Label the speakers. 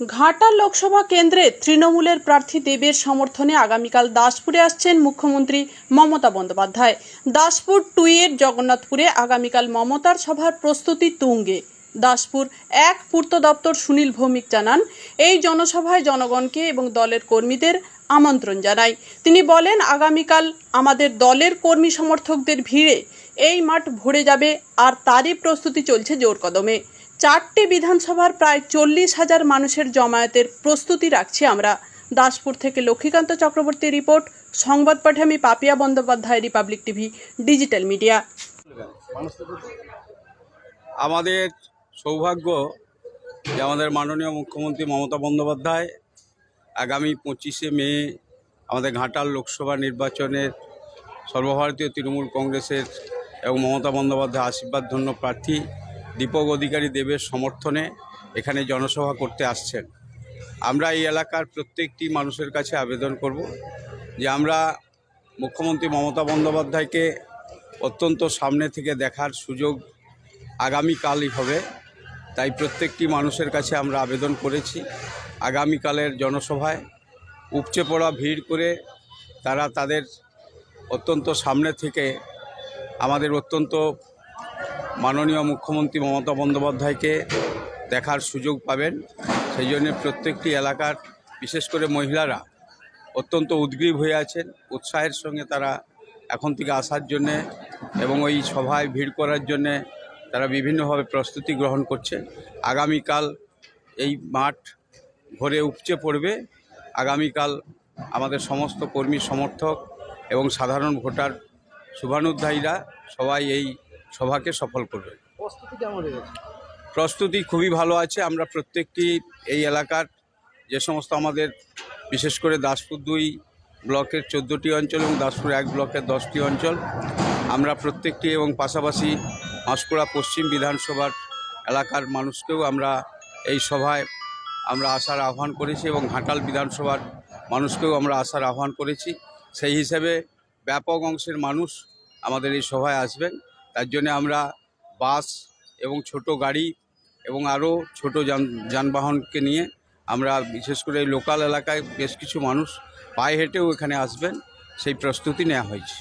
Speaker 1: ঘাটাল লোকসভা কেন্দ্রে তৃণমূলের প্রার্থী দেবের সমর্থনে আগামীকাল দাসপুরে আসছেন মুখ্যমন্ত্রী মমতা বন্দ্যোপাধ্যায়। দাসপুর টুইয়ের জগন্নাথপুরে আগামীকাল মমতার সভার প্রস্তুতি তুঙ্গে। দাসপুর এক পূর্ত দপ্তর সুনীল ভৌমিক জানান, এই জনসভায় জনগণকে এবং দলের কর্মীদের আমন্ত্রণ জানাই। তিনি বলেন, আগামীকাল আমাদের দলের কর্মী সমর্থকদের ভিড়ে এই মাঠ ভরে যাবে আর তারই প্রস্তুতি চলছে জোর কদমে চারটি বিধানসভার প্রায় চল্লিশ হাজার মানুষের জমায়েতের প্রস্তুতি রাখছি আমরা। দাসপুর থেকে লক্ষ্মীকান্ত চক্রবর্তী রিপোর্ট, সংবাদ পাঠে আমি Papiya Bandyopadhyay, Republic TV, digital media.
Speaker 2: আমাদের সৌভাগ্য যে আমাদের মাননীয় মুখ্যমন্ত্রী মমতা বন্দ্যোপাধ্যায় আগামী পঁচিশে মে আমাদের ঘাটাল লোকসভা নির্বাচনের সর্বভারতীয় তৃণমূল কংগ্রেসের এবং মমতা বন্দ্যোপাধ্যায় আশীর্বাদ ধন্য প্রার্থী দীপক অধিকারী দেবের সমর্থনে এখানে জনসভা করতে আসছেন। আমরা এই এলাকার প্রত্যেকটি মানুষের কাছে আবেদন করব যে আমরা মুখ্যমন্ত্রী মমতা বন্দ্যোপাধ্যায়কে অত্যন্ত সামনে থেকে দেখার সুযোগ আগামীকালই হবে, তাই প্রত্যেকটি মানুষের কাছে আমরা আবেদন করেছি আগামীকালের জনসভায়। উপচে পড়া ভিড় করে তারা তাদের অত্যন্ত সামনে থেকে আমাদের অত্যন্ত মাননীয় মুখ্যমন্ত্রী মমতা বন্দ্যোপাধ্যায়কে দেখার সুযোগ পাবেন। সেই জন্য প্রত্যেকটি এলাকার, বিশেষ করে মহিলারা অত্যন্ত উদ্গ্রীব হয়ে আছেন। উৎসাহের সঙ্গে তারা এখন থেকে আসার জন্যে এবং ওই সভায় ভিড় করার জন্যে তারা বিভিন্নভাবে প্রস্তুতি গ্রহণ করছে। আগামীকাল এই মাঠ ভরে উপচে পড়বে। আগামীকাল আমাদের সমস্ত কর্মী সমর্থক এবং সাধারণ ভোটার, শুভানুধ্যায়ীরা সবাই এই সভাকে সফল করবে।
Speaker 3: প্রস্তুতি
Speaker 2: খুবই ভালো আছে। আমরা প্রত্যেকটি এই এলাকার যে সমস্ত আমাদের বিশেষ করে দাসপুর দুই ব্লকের চোদ্দোটি অঞ্চল এবং দাসপুর এক ব্লকের দশটি অঞ্চল আমরা প্রত্যেকটি এবং পাশাপাশি পাঁশকুড়া পশ্চিম বিধানসভার এলাকার মানুষকেও আমরা এই সভায় আমরা আসার আহ্বান করেছি এবং ঘাটাল বিধানসভার মানুষকেও আমরা আসার আহ্বান করেছি। সেই হিসেবে ব্যাপক অংশের মানুষ আমাদের এই সভায় আসবেন। তার জন্য আমরা বাস এবং ছোট গাড়ি এবং আরও ছোট যান, যানবাহনকে নিয়ে আমরা বিশেষ করে লোকাল এলাকায় বেশ কিছু মানুষ পায়ে হেঁটেও এখানে আসবেন। সেই প্রস্তুতি নেওয়া হয়েছে।